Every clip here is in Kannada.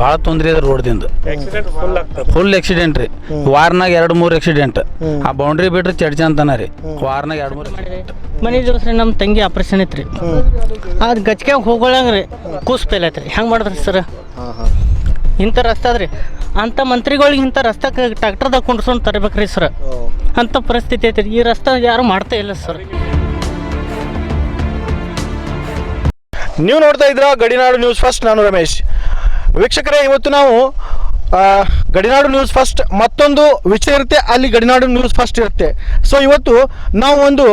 ಭಾಳ ತೊಂದರೆ ಇದೆ ರೋಡ್ದಿಂದ. ಫುಲ್ ಆಗ್ತದೆ. ಫುಲ್ ಆಕ್ಸಿಡೆಂಟ್ ರೀ. ವಾರ್ನಾಗ ಎರಡು ಮೂರು ಆಕ್ಸಿಡೆಂಟ್ ಆ ಬೌಂಡ್ರಿ ಬಿಟ್ರೆ ಚಡ್ಚ ಅಂತಾನ ರೀ. ವಾರ್ನಾಗ ಎರಡು ಮೂರು ಮನೆ ದಿವಸ ನಮ್ಮ ತಂಗಿ ಆಪರೇಷನ್ ಐತ್ರಿ. ಅದು ಗಚ್ಕ್ಯಾಗ ಹೋಗೋಳಂಗ ರೀ. ಕೂಸ್ ಪೇಲ್ ಐತ್ರಿ ಹೆಂಗೆ ಮಾಡಿದ್ರಿ ಸರ್? ಇಂಥ ರಸ್ತೆ ಅದ್ರಿ ಅಂಥ ಮಂತ್ರಿಗಳಿಗೆ ಇಂಥ ರಸ್ತೆಗೆ ಟ್ಯಾಕ್ಟರ್ದಾಗ ಕುಂಡ್ಸ್ಕೊಂಡು ತರಬೇಕ್ರಿ ಸರ್. ಅಂಥ ಪರಿಸ್ಥಿತಿ ಐತ್ರಿ. ಈ ರಸ್ತೆ ಯಾರು ಮಾಡ್ತಾ ಇಲ್ಲ ಸರ್. ನೀವು ನೋಡ್ತಾ ಇದ್ರ ಗಡಿನಾಡು ನ್ಯೂಸ್ ಫಸ್ಟ್ ನಾನು ರಮೇಶ್. ವೀಕ್ಷಕರೇ ಇವತ್ತು ನಾವು ಗಡಿನಾಡು ನ್ಯೂಸ್ ಫಸ್ಟ್ ಮತ್ತೊಂದು ವಿಷಯ ಇರುತ್ತೆ, ಅಲ್ಲಿ ಗಡಿನಾಡು ನ್ಯೂಸ್ ಫಸ್ಟ್ ಇರುತ್ತೆ. ಸೊ ಇವತ್ತು ನಾವು ಒಂದು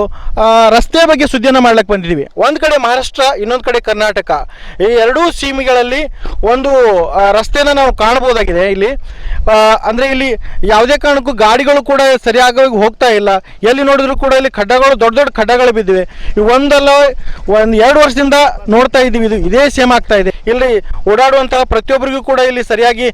ರಸ್ತೆ ಬಗ್ಗೆ ಸುದ್ದಿಯನ್ನು ಮಾಡ್ಲಿಕ್ಕೆ ಬಂದಿದ್ದೀವಿ ಒಂದು ಕಡೆ ಮಹಾರಾಷ್ಟ್ರ, ಇನ್ನೊಂದು ಕಡೆ ಕರ್ನಾಟಕ. ಈ ಎರಡೂ ಸೀಮೆಗಳಲ್ಲಿ ಒಂದು ರಸ್ತೆನ ನಾವು ಕಾಣ್ಬೋದಾಗಿದೆ ಇಲ್ಲಿ. ಅಂದರೆ ಇಲ್ಲಿ ಯಾವುದೇ ಕಾರಣಕ್ಕೂ ಗಾಡಿಗಳು ಕೂಡ ಸರಿಯಾಗಿ ಹೋಗ್ತಾ ಇಲ್ಲ. ಎಲ್ಲಿ ನೋಡಿದ್ರು ಕೂಡ ಇಲ್ಲಿ ಖಡ್ಡಗಳು ದೊಡ್ಡ ದೊಡ್ಡ ಖಡ್ಡಗಳು ಬಿದ್ದಿವೆ. ಒಂದಲ್ಲ, ಒಂದು ಎರಡು ವರ್ಷದಿಂದ ನೋಡ್ತಾ ಇದ್ದೀವಿ ಇದು ಇದೇ ಸೇಮ್ ಆಗ್ತಾ ಇದೆ. ಇಲ್ಲಿ ಓಡಾಡುವಂತಹ ಪ್ರತಿಯೊಬ್ಬರಿಗೂ ಕೂಡ ಇಲ್ಲಿ ಸರಿಯಾಗಿ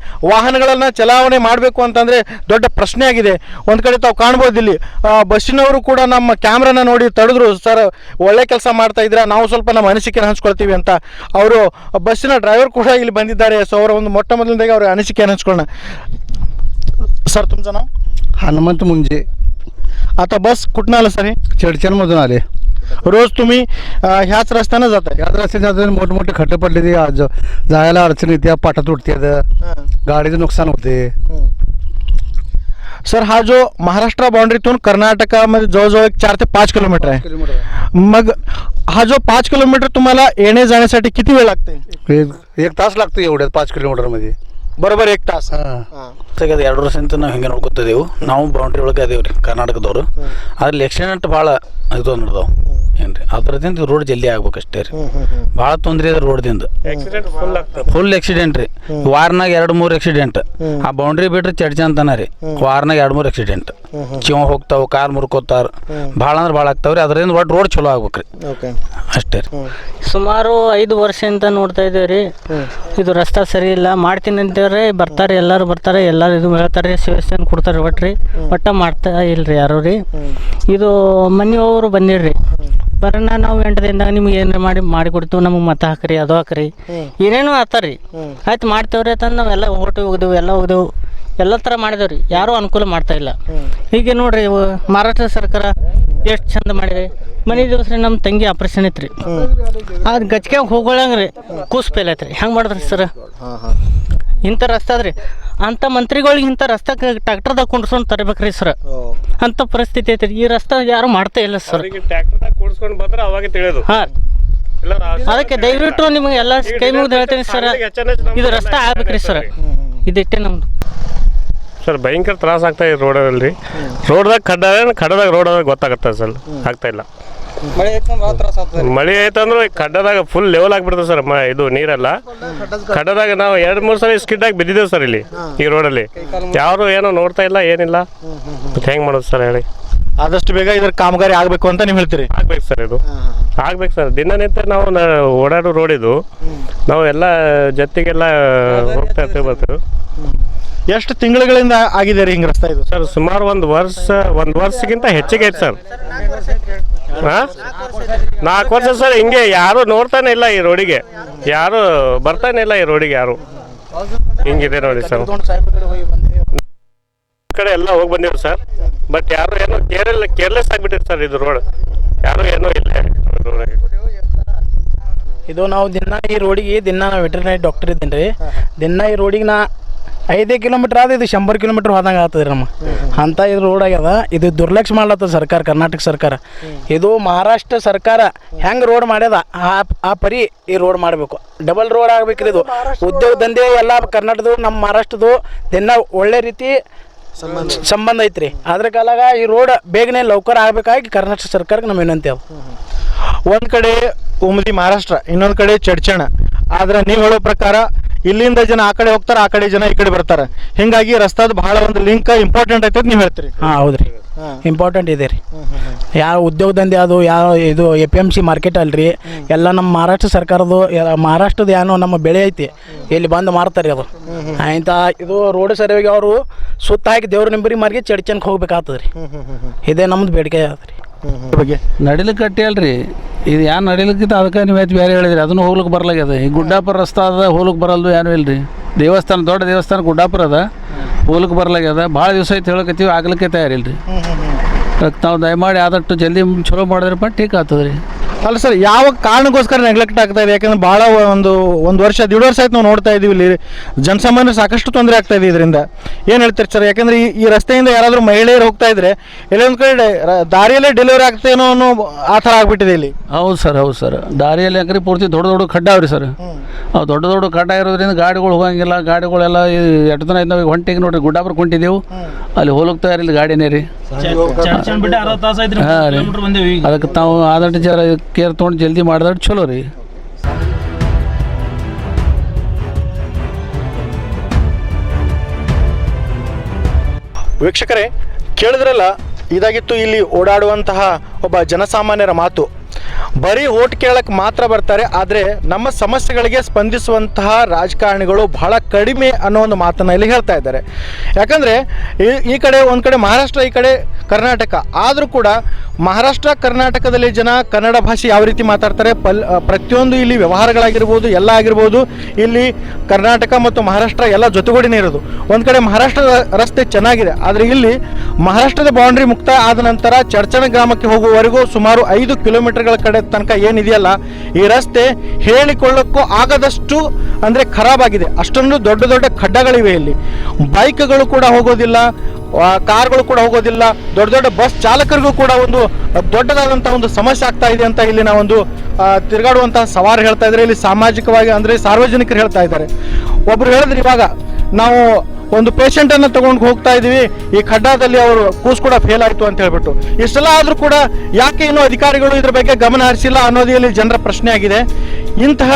ವಾಹನಗಳನ್ನು ಚಲಾವಣೆ ಮಾಡಬೇಕು ಅಂತಂದ್ರೆ ದೊಡ್ಡ ಪ್ರಶ್ನೆ ಆಗಿದೆ ಒಂದು ಕಡೆ ತಾವು ಕಾಣ್ಬೋದು ಇಲ್ಲಿ ಆ, ಬಸ್ಸಿನವರು ಕೂಡ ನಮ್ಮ ಕ್ಯಾಮ್ರಾನ ನೋಡಿ ತಡೆದ್ರು ಸರ್ ಒಳ್ಳೆ ಕೆಲಸ ಮಾಡ್ತಾ ಇದ್ದೀರಾ ನಾವು ಸ್ವಲ್ಪ ನಮ್ಮ ಅನಿಸಿಕೆ ಹಂಚ್ಕೊಳ್ತೀವಿ ಅಂತ ಅವರು ಬಸ್ಸಿನ ಡ್ರೈವರ್ ಕೂಡ ಇಲ್ಲಿ ಬಂದಿದ್ದಾರೆ ಸೊ ಅವರ ಒಂದು ಮೊಟ್ಟ ಮೊದಲನೇದಾಗಿ ಅವರ ಅನಿಸಿಕೆ ಹಂಚ್ಕೊಳ್ಳೋಣ सर तुमचं नाव हनुमंत मुंजे आता बस कुठनं आलं सर हे चडचणमधून आले रोज तुम्ही अं, ह्याच रस्त्यानं जाताय याच रस्त्याने जाताना मोठमोठे खड्डे पडले ते आज जायला अडचण येते पाटा तुटतात गाडीचं नुकसान होते सर हा जो महाराष्ट्र बाउंड्रीतून कर्नाटकामध्ये जवळजवळ एक चार ते पाच किलोमीटर आहे मग हा जो पाच किलोमीटर तुम्हाला येणे जाण्यासाठी किती वेळ लागते एक एक तास लागतो एवढ्यात पाच किलोमीटरमध्ये बरोबर एक तास हां ತೆಗೆದು ಎರಡು ವರ್ಷದಿಂದ ನಾವು ಹಿಂಗೆ ನೋಡ್ಕೊತಿದ್ದೆವು ನಾವು ಬೌಂಡ್ರಿ ಒಳಗೆ ಅದೇವು ರೀ ಕರ್ನಾಟಕದವರು ಅದ್ರಲ್ಲಿ ಆಕ್ಸಿಡೆಂಟ್ ಭಾಳ ಇದು ನಡೆದವು ಏನು ರೀ ಅದ್ರದಿಂದ ರೋಡ್ ಜಲ್ದಿ ಆಗ್ಬೇಕಷ್ಟೇ ರೀ. ಭಾಳ ತೊಂದರೆ ಇದೆ ರೋಡ್ದಿಂದ ಆಕ್ಸಿಡೆಂಟ್ ಫುಲ್ ಆಕ್ಸಿಡೆಂಟ್ ರೀ. ವಾರ್ನಾಗ ಎರಡು ಮೂರು ಆಕ್ಸಿಡೆಂಟ್ ಆ ಬೌಂಡ್ರಿ ಬಿಟ್ರೆ ಚಡ್ಚ ಅಂತಾನ ರೀ. ವಾರ್ನಾಗ ಎರಡು ಮೂರು ಆಕ್ಸಿಡೆಂಟ್ ಚಿವ ಹೋಗ್ತಾವ ಕಾರ್ ಮುರ್ಕೋತಾರ. ಭಾಳ ಅಂದ್ರೆ ಭಾಳ ಆಗ್ತಾವ್ರಿ ಅದರಿಂದ ಒಟ್ಟು ರೋಡ್ ಚಲೋ ಆಗ್ಬೇಕು ರೀ. ಅಷ್ಟೇ ರೀ. ಸುಮಾರು ಐದು ವರ್ಷದಿಂದ ನೋಡ್ತಾ ಇದ್ದೇವೆ ರೀ. ಇದು ರಸ್ತೆ ಸರಿ ಇಲ್ಲ. ಮಾಡ್ತೀನಿ ಅಂತೇವ್ರಿ ಬರ್ತಾರೆ ಎಲ್ಲರೂ ಬರ್ತಾರೆ ಎಲ್ಲರೂ ಇದು ಹೇಳ್ತಾರೆ ಶಿವಸೇನೆ ಕೊಡ್ತಾರೆ ರೀ ಒಟ್ಟ ಮಾಡ್ತಾ ಇಲ್ಲ ರೀ ಯಾರು ರೀ. ಇದು ಮನೆಯವರು ಬಂದಿರ್ರಿ. ಬರೋಣ ನಾವು ಎಂಟು ದಿನದಾಗ ನಿಮ್ಗೆ ಏನಾರ ಮಾಡಿ ಮಾಡಿ ಕೊಡ್ತೇವೆ ನಮಗೆ ಮತ ಹಾಕ್ರಿ ಅದು ಹಾಕ್ರಿ. ಏನೇನೋ ಆತಾರ್ರಿ ಆಯ್ತು ಮಾಡ್ತೇವ್ರಿ ಅಂತಂದು ನಾವೆಲ್ಲ ಓಟು ಹೋಗ್ದೆವು ಎಲ್ಲ ಹೋಗ್ದೆವು. ಎಲ್ಲ ಥರ ಮಾಡಿದೇವ್ರಿ. ಯಾರೂ ಅನುಕೂಲ ಮಾಡ್ತಾ ಇಲ್ಲ. ಹೀಗೆ ನೋಡ್ರಿ ಇವು ಮಹಾರಾಷ್ಟ್ರ ಸರ್ಕಾರ ಎಷ್ಟು ಚಂದ ಮಾಡಿದೆ. ಮನೆ ದಿವಸ ರೀ ನಮ್ಮ ತಂಗಿ ಆಪ್ರೇಷನ್ ಐತ್ರಿ. ಅದು ಗಚ್ಕ್ಯಾಗ ಹೋಗೋಳಂಗ್ರಿ ರೀ ಕೂಸ್ ಪೇಲ್ ಐತ್ರಿ ಹೆಂಗೆ ಮಾಡಿದ್ರಿ ಸರ್? ಇಂಥ ರಸ್ತೆ ಅದ್ರಿ ಅಂಥ ಮಂತ್ರಿಗಳಿಗೆ ಇಂಥ ರಸ್ತೆ ಟ್ಯಾಕ್ಟರ್ದಾಗ ಕುಂಡ್ಸ್ಕೊಂಡು ತರಬೇಕ್ರಿ ಸರ್. ಅಂಥ ಪರಿಸ್ಥಿತಿ ಐತ್ರಿ. ಈ ರಸ್ತೆ ಯಾರು ಮಾಡ್ತಾ ಇಲ್ಲ ಸರ್. ಅವರಿಗೆ ಟ್ರ್ಯಾಕ್ಟರ್ದಾಗ ಬಂದ್ರೆ ಅವಾಗ ತಿಳಿಯೋದು. ಹಾಂ. ಇಲ್ಲ ಅದಕ್ಕೆ ದಯವಿಟ್ಟು ನಿಮಗೆ ಎಲ್ಲ ಕೈ ಮುಗಿದು ಹೇಳ್ತೀನಿ ಸರ್. ಇದು ರಸ್ತೆ ಆಗ್ಬೇಕ್ರಿ ಸರ್. ಇದಿಟ್ಟೆ ನಮ್ದು. ಸರ್ ಭಯಂಕರ ತ್ರಾಸ ಆಗ್ತಾ ಇದೆ ರೋಡಲ್ಲಿ. ರೋಡ್ದಾಗ ಖಡ್ಡ ಖಡ್ಡದಾಗ ರೋಡ್ ಗೊತ್ತಾಗತ್ತೆ ಸರ್. ಆಗ್ತಾ ಇಲ್ಲ. ಮಳೆ ಐತಂದ್ರೆ ಖಡ್ಡದಾಗ ಫುಲ್ ಲೆವೆಲ್ ಆಗ್ಬಿಡ್ತದೆ ಸರ್ ಮ ಇದು ನೀರೆಲ್ಲ. ಖಡ್ಡದಾಗ ನಾವು ಎರಡು ಮೂರು ಸಲ ಸ್ಕಿಡ್ ಆಗಿ ಬಿದ್ದಿದ್ದೇವೆ ಸರ್ ಇಲ್ಲಿ ಈ ರೋಡಲ್ಲಿ ಯಾರು ಏನೋ ನೋಡ್ತಾ ಇಲ್ಲ ಏನಿಲ್ಲ. ಮತ್ತೆ ಹೆಂಗೆ ಮಾಡೋದು ಸರ್ ಹೇಳಿ. ಆದಷ್ಟು ಬೇಗ ಇದ್ರ ಕಾಮಗಾರಿ ಆಗಬೇಕು ಅಂತ ನೀವು ಹೇಳ್ತೀರಿ. ಆಗ್ಬೇಕು ಸರ್ ಇದು. ಆಗ್ಬೇಕು ಸರ್. ದಿನನಿತ್ಯ ನಾವು ನ- ಓಡಾಡೋ ರೋಡ್ ಇದು. ನಾವು ಎಲ್ಲ ಜೊತೆಗೆಲ್ಲ ಹೋಗ್ತಾ ಇರ್ತೇವೆ ಬರ್ತೀವಿ. ಎಷ್ಟು ತಿಂಗಳುಗಳಿಂದ ಆಗಿದೆ ರೀ ಹಿಂಗೆ ರಸ್ತೆ ಇದು? ಸರ್ ಸುಮಾರು ಒಂದು ವರ್ಷ ಒಂದು ವರ್ಷಕ್ಕಿಂತ ಹೆಚ್ಚಿಗೆ ಐತೆ ಸರ್. ಹಾಂ? ನಾಲ್ಕು ವರ್ಷ ಸರ್ ಹಿಂಗೆ ಯಾರು ನೋಡ್ತಾನೆ ಇಲ್ಲ ಈ ರೋಡಿಗೆ. ಯಾರು ಬರ್ತಾನೆ ಇಲ್ಲ ಈ ರೋಡಿಗೆ ಯಾರು. ಹಿಂಗಿದೆ ನೋಡಿ ಸರ್. ಕಡೆ ಎಲ್ಲ ಹೋಗಿ ಬಂದಿವ್ರು ಸರ್. ಬಟ್ ಯಾರು ಏನೋ ಕೇರಳ ಕೇರ್ಲೆಸ್ ಆಗಿಬಿಟ್ಟಿದೆ ಸರ್ ಇದು ರೋಡ್. ಯಾರು ಏನೋ ಇಲ್ಲ ಇದು ನಾವು ದಿನ ಈ ರೋಡಿಗೆ ದಿನ ನಾವು ವೆಟರ್ನರಿ ಡಾಕ್ಟರ್ ಇದ್ದೀನಿ ರೀ. ದಿನ ಈ ರೋಡಿಗೆ ನಾ ಐದೇ ಕಿಲೋಮೀಟ್ರ್ ಆದ ಇದು ಶಂಬರ್ ಕಿಲೋಮೀಟ್ರ್ ಹೋದಂಗೆ ಆಗ್ತದೆ ನಮ್ಮ. ಅಂಥ ಇದು ರೋಡ್ ಆಗ್ಯದ. ಇದು ದುರ್ಲಕ್ಷ್ಯ ಮಾಡ್ಲತ್ತದ ಸರ್ಕಾರ, ಕರ್ನಾಟಕ ಸರ್ಕಾರ. ಇದು ಮಹಾರಾಷ್ಟ್ರ ಸರ್ಕಾರ ಹೆಂಗೆ ರೋಡ್ ಮಾಡ್ಯದ? ಆ ಪರಿ ಈ ರೋಡ್ ಮಾಡಬೇಕು. ಡಬಲ್ ರೋಡ್ ಆಗ್ಬೇಕ್ರಿ ಇದು. ಉದ್ಯೋಗ ದಂಧೆ ಎಲ್ಲ ಕರ್ನಾಟಕದ ನಮ್ಮ ಮಹಾರಾಷ್ಟ್ರದು ದಿನ ಒಳ್ಳೆ ರೀತಿ ಸಂಬಂಧ ಐತ್ರಿ. ಅದ್ರ ಕಾಲಾಗ ಈ ರೋಡ್ ಬೇಗನೆ ಲೌಕರ ಆಗ್ಬೇಕಾಗಿ ಕರ್ನಾಟಕ ಸರ್ಕಾರಕ್ಕೆ ನಮ್ಮ ವಿನಂತಿ ಅವ ಒಂದ್ ಕಡೆ ಉಮದಿ ಮಹಾರಾಷ್ಟ್ರ, ಇನ್ನೊಂದ್ ಕಡೆ ಚಡ್ಚಣ. ಆದ್ರೆ ನೀವು ಹೇಳೋ ಪ್ರಕಾರ ಇಲ್ಲಿಂದ ಜನ ಆ ಕಡೆ ಹೋಗ್ತಾರೆ ಆ ಕಡೆ ಜನ ಈ ಕಡೆ ಬರ್ತಾರೆ. ಹಿಂಗಾಗಿ ರಸ್ತಾದ ಬಹಳ ಒಂದು ಲಿಂಕ್ ಇಂಪಾರ್ಟೆಂಟ್ ಐತೆ ನೀವು ಹೇಳ್ತೀರಿ. ಹಾಂ ಹೌದ್ರಿ. ಇಂಪಾರ್ಟೆಂಟ್ ಇದೆ ರೀ. ಯಾವ ಉದ್ಯೋಗ ದಂಧೆ ಅದು ಯಾವ ಇದು A P M C market ಅಲ್ರಿ. ಎಲ್ಲ ನಮ್ಮ ಮಹಾರಾಷ್ಟ್ರ ಸರ್ಕಾರದ ಎಲ್ಲ ಮಹಾರಾಷ್ಟ್ರದ ಏನೋ ನಮ್ಮ ಬೆಳೆ ಐತಿ. ಇಲ್ಲಿ ಬಂದು ಮಾರ್ತಾರೆ ಅದು. ಇಂಥ ಇದು ರೋಡ್ ಸರ್ವೆಗೆ ಅವರು ಸುತ್ತ ಹಾಕಿ ದೇವ್ರ ನಿಂಬರಿ ಮಾರ್ಗೆ ಚಡ್ಚನ್ಗೆ ಹೋಗ್ಬೇಕಾಗ್ತದೆ ರೀ ಇದೇ ನಮ್ದು ಬೇಡಿಕೆ ಅದ ರೀ ಬಗ್ಗೆ. ನಡಿಲಿಕ್ಕೆ ಕಟ್ಟಿ ಅಲ್ರಿ ಇದು ಯಾರು ನಡಿಲಿಕ್ಕಿತ್ತು ಅದಕ್ಕೆ ನೀವು ಆಯ್ತು ಬೇರೆ ಹೇಳಿದ್ರಿ. ಅದನ್ನು ಹೋಗ್ಲಿಕ್ಕೆ ಬರಲಾಗ್ಯದ. ಈ ಗುಡ್ಡಾಪುರ ರಸ್ತೆ ಅದ ಹೋಗ್ಲಿಕ್ಕೆ ಬರಲ್ದು ಏನೂ ಇಲ್ರಿ. ದೇವಸ್ಥಾನ ದೊಡ್ಡ ದೇವಸ್ಥಾನ ಗುಡ್ಡಾಪುರ ಅದ ಹೋಗ್ಲಿಕ್ಕೆ ಬರಲಾಗ್ಯದ. ಭಾಳ ದಿವಸ ಆಯ್ತು ಹೇಳಕತ್ತೀವಿ ಆಗ್ಲಿಕ್ಕೆ ತಯಾರಿಲ್ರಿ. ಅದಕ್ಕೆ ನಾವು ದಯಮಾಡಿ ಆದಷ್ಟು ಜಲ್ದಿ ಚಲೋ ಮಾಡಿದ್ರಪ್ಪ ಟೀಕ್ ಆಗ್ತದೆ ರೀ ಅಲ್ಲ ಸರ್ ಯಾವ ಕಾರಣಕ್ಕೋಸ್ಕರ ನೆಗ್ಲೆಕ್ಟ್ ಆಗ್ತಾ ಇದೆ ಯಾಕಂದ್ರೆ ಭಾಳ ಒಂದು ಒಂದು ವರ್ಷ ದೀಡ್ ವರ್ಷ ಆಯ್ತು ನಾವು ನೋಡ್ತಾ ಇದೀವಿ ಇಲ್ಲಿ ಜನಸಾಮಾನ್ಯ ಸಾಕಷ್ಟು ತೊಂದರೆ ಆಗ್ತಾ ಇದೆ ಇದರಿಂದ ಏನು ಹೇಳ್ತಾರೆ ಸರ್ ಯಾಕಂದ್ರೆ ಈ ಈ ರಸ್ತೆಯಿಂದ ಯಾರಾದರೂ ಮಹಿಳೆಯರು ಹೋಗ್ತಾ ಇದ್ರೆ ಎಲ್ಲೊಂದು ಕಡೆ ದಾರಿಯಲ್ಲೇ ಡೆಲಿವರಿ ಆಗ್ತೇನೋ ಅನ್ನೋ ಆ ಥರ ಆಗ್ಬಿಟ್ಟಿದೆ ಇಲ್ಲಿ ಹೌದು ಸರ್ ಹೌದು ಸರ್ ದಾರಿಯಲ್ಲಿ ಯಾಕಂದ್ರೆ ಪೂರ್ತಿ ದೊಡ್ಡ ದೊಡ್ಡ ಖಡ್ಡ ಅವ್ರಿ ಸರ್ ಅವು ದೊಡ್ಡ ದೊಡ್ಡ ಖಡ್ಡ ಇರೋದ್ರಿಂದ ಗಾಡಿಗಳು ಹೋಗಂಗಿಲ್ಲ ಗಾಡಿಗಳೆಲ್ಲ ಎಷ್ಟು ದಿನ ಇದ್ದಾವೆ ಹೊಂಟಿಗೆ ನೋಡ್ರಿ ಗುಡ್ಡಾಪುರ ಕೊಂಟಿದ್ದೆವು ಅಲ್ಲಿ ಹೋಲಕ್ಕೆ ಇರಲಿ ಗಾಡಿನೇ ರೀ ಹಾಂ ರೀ ಅದಕ್ಕೆ ತಾವು ಆದಷ್ಟು ಜರ ಕೇರ್ ತೊಗೊಂಡು ಜಲ್ದಿ ಮಾಡಿದ್ರೆ ಚಲೋ ರೀ. ವೀಕ್ಷಕರೇ ಕೇಳಿದ್ರಲ್ಲ ಇದಾಗಿತ್ತು ಇಲ್ಲಿ ಓಡಾಡುವಂತಹ ಒಬ್ಬ ಜನಸಾಮಾನ್ಯರ ಮಾತು. ಬರೀ ಓಟ್ ಕೇಳಕ್ಕೆ ಮಾತ್ರ ಬರ್ತಾರೆ, ಆದರೆ ನಮ್ಮ ಸಮಸ್ಯೆಗಳಿಗೆ ಸ್ಪಂದಿಸುವಂತಹ ರಾಜಕಾರಣಿಗಳು ಬಹಳ ಕಡಿಮೆ ಅನ್ನೋ ಒಂದು ಮಾತನ್ನು ಇಲ್ಲಿ ಹೇಳ್ತಾ ಇದ್ದಾರೆ. ಯಾಕಂದರೆ ಈ ಕಡೆ, ಒಂದು ಕಡೆ ಮಹಾರಾಷ್ಟ್ರ, ಈ ಕಡೆ ಕರ್ನಾಟಕ. ಆದರೂ ಕೂಡ ಮಹಾರಾಷ್ಟ್ರ, ಕರ್ನಾಟಕದಲ್ಲಿ ಜನ ಕನ್ನಡ ಭಾಷೆ ಯಾವ ರೀತಿ ಮಾತಾಡ್ತಾರೆ, ಪಲ್ ಪ್ರತಿಯೊಂದು ಇಲ್ಲಿ ವ್ಯವಹಾರಗಳಾಗಿರ್ಬೋದು, ಎಲ್ಲ ಆಗಿರ್ಬೋದು, ಇಲ್ಲಿ ಕರ್ನಾಟಕ ಮತ್ತು ಮಹಾರಾಷ್ಟ್ರ ಎಲ್ಲ ಜೊತೆಗೂಡಿನೇ ಇರೋದು. ಒಂದು ಕಡೆ ಮಹಾರಾಷ್ಟ್ರದ ರಸ್ತೆ ಚೆನ್ನಾಗಿದೆ, ಆದರೆ ಇಲ್ಲಿ ಮಹಾರಾಷ್ಟ್ರದ ಬೌಂಡ್ರಿ ಮುಕ್ತ ಆದ ನಂತರ ಚರ್ಚನ ಗ್ರಾಮಕ್ಕೆ ಹೋಗುವವರೆಗೂ ಸುಮಾರು ಐದು ಕಿಲೋಮೀಟರ್ಗಳ ಕಡೆ ತನಕ ಏನಿದೆಯಲ್ಲ, ಈ ರಸ್ತೆ ಹೇಳಿಕೊಳ್ಳೋಕ್ಕೂ ಆಗದಷ್ಟು ಅಂದರೆ ಖರಾಬಾಗಿದೆ. ಅಷ್ಟೊಂದು ದೊಡ್ಡ ದೊಡ್ಡ ಖಡ್ಡಗಳಿವೆ ಇಲ್ಲಿ. ಬೈಕ್ಗಳು ಕೂಡ ಹೋಗೋದಿಲ್ಲ ಕಾರ್ಗಳು ಕೂಡ ಹೋಗೋದಿಲ್ಲ, ದೊಡ್ಡ ದೊಡ್ಡ ಬಸ್ ಚಾಲಕರಿಗೂ ಕೂಡ ಒಂದು ದೊಡ್ಡದಾದಂಥ ಒಂದು ಸಮಸ್ಯೆ ಆಗ್ತಾ ಇದೆ ಅಂತ ಇಲ್ಲಿ ನಾವೊಂದು ತಿರುಗಾಡುವಂತಹ ಸವಾರು ಹೇಳ್ತಾ ಇದ್ದಾರೆ. ಇಲ್ಲಿ ಸಾಮಾಜಿಕವಾಗಿ ಅಂದರೆ ಸಾರ್ವಜನಿಕರು ಹೇಳ್ತಾ ಇದ್ದಾರೆ. ಒಬ್ರು ಹೇಳಿದ್ರೆ ಇವಾಗ ನಾವು ಒಂದು ಪೇಷಂಟನ್ನು ತಗೊಂಡು ಹೋಗ್ತಾ ಇದೀವಿ. ಈ ಖಡ್ಡಾದಲ್ಲಿ ಅವರು ಕೂಸ್ ಕೂಡ ಫೇಲ್ ಆಯಿತು ಅಂತ ಹೇಳ್ಬಿಟ್ಟು. ಇಷ್ಟೆಲ್ಲ ಆದರೂ ಕೂಡ ಯಾಕೆ ಇನ್ನೂ ಅಧಿಕಾರಿಗಳು ಇದ್ರ ಬಗ್ಗೆ ಗಮನ ಹರಿಸಿಲ್ಲ ಅನ್ನೋದು ಜನರ ಪ್ರಶ್ನೆ ಆಗಿದೆ. ಇಂತಹ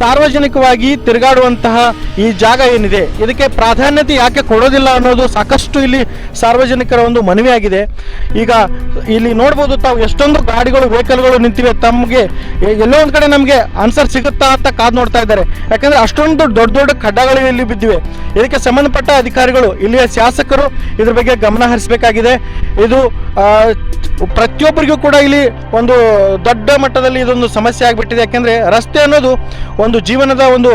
ಸಾರ್ವಜನಿಕವಾಗಿ ತಿರುಗಾಡುವಂತಹ ಈ ಜಾಗ ಏನಿದೆ, ಇದಕ್ಕೆ ಪ್ರಾಧಾನ್ಯತೆ ಯಾಕೆ ಕೊಡೋದಿಲ್ಲ ಅನ್ನೋದು ಸಾಕಷ್ಟು ಇಲ್ಲಿ ಸಾರ್ವಜನಿಕರ ಒಂದು ಮನವಿ ಆಗಿದೆ ಈಗ ಇಲ್ಲಿ ನೋಡ್ಬೋದು ತಾವು ಎಷ್ಟೊಂದು ಗಾಡಿಗಳು ವೆಹಿಕಲ್ಗಳು ನಿಂತಿವೆ. ತಮಗೆ ಎಲ್ಲೋ ಒಂದು ಕಡೆ ನಮಗೆ ಆನ್ಸರ್ ಸಿಗುತ್ತಾ ಅಂತ ಕಾದು ನೋಡ್ತಾ ಇದ್ದಾರೆ. ಯಾಕಂದ್ರೆ ಅಷ್ಟೊಂದು ದೊಡ್ಡ ದೊಡ್ಡ ಖಡ್ಡಗಳು ಇಲ್ಲಿ ಬಿದ್ದಿವೆ. ಇದಕ್ಕೆ ಸಂಬಂಧಪಟ್ಟ ಅಧಿಕಾರಿಗಳು, ಇಲ್ಲಿಯ ಶಾಸಕರು ಇದ್ರ ಬಗ್ಗೆ ಗಮನ ಹರಿಸಬೇಕಾಗಿದೆ. ಇದು ಪ್ರತಿಯೊಬ್ಬರಿಗೂ ಕೂಡ ಇಲ್ಲಿ ಒಂದು ದೊಡ್ಡ ಮಟ್ಟದಲ್ಲಿ ಇದೊಂದು ಸಮಸ್ಯೆ ಆಗಿಬಿಟ್ಟಿದೆ. ಯಾಕೆಂದರೆ ರಸ್ತೆ ಅನ್ನೋದು ಒಂದು ಜೀವನದ ಒಂದು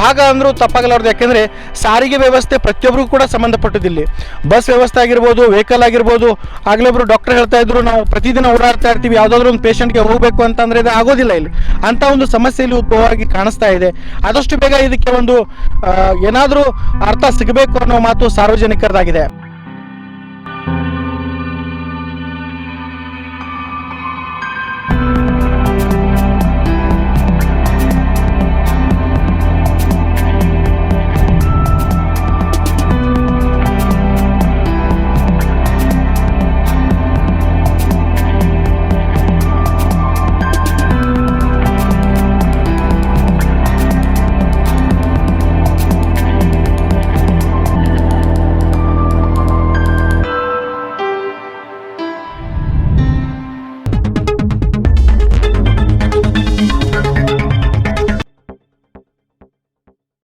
ಭಾಗ ಅಂದರೂ ತಪ್ಪಾಗಲಾರದು. ಯಾಕೆಂದರೆ ಸಾರಿಗೆ ವ್ಯವಸ್ಥೆ ಪ್ರತಿಯೊಬ್ಬರಿಗೂ ಕೂಡ ಸಂಬಂಧಪಟ್ಟದಿಲ್ಲಿ. ಬಸ್ ವ್ಯವಸ್ಥೆ ಆಗಿರ್ಬೋದು, ವೆಹಿಕಲ್ ಆಗಿರ್ಬೋದು, ಆಗಲೇ ಒಬ್ರು ಡಾಕ್ಟರ್ ಹೇಳ್ತಾ ಇದ್ರು, ನಾವು ಪ್ರತಿದಿನ ಓಡಾಡ್ತಾ ಇರ್ತೀವಿ, ಯಾವುದಾದ್ರೂ ಒಂದು ಪೇಷಂಟ್ಗೆ ಹೋಗಬೇಕು ಅಂತಂದರೆ ಇದು ಆಗೋದಿಲ್ಲ ಇಲ್ಲಿ. ಅಂತ ಒಂದು ಸಮಸ್ಯೆ ಇಲ್ಲಿ ಉದ್ಭವವಾಗಿ ಕಾಣಿಸ್ತಾ ಇದೆ. ಆದಷ್ಟು ಬೇಗ ಇದಕ್ಕೆ ಒಂದು ಏನಾದರೂ ಅರ್ಥ ಸಿಗಬೇಕು ಅನ್ನೋ ಮಾತು ಸಾರ್ವಜನಿಕರದಾಗಿದೆ.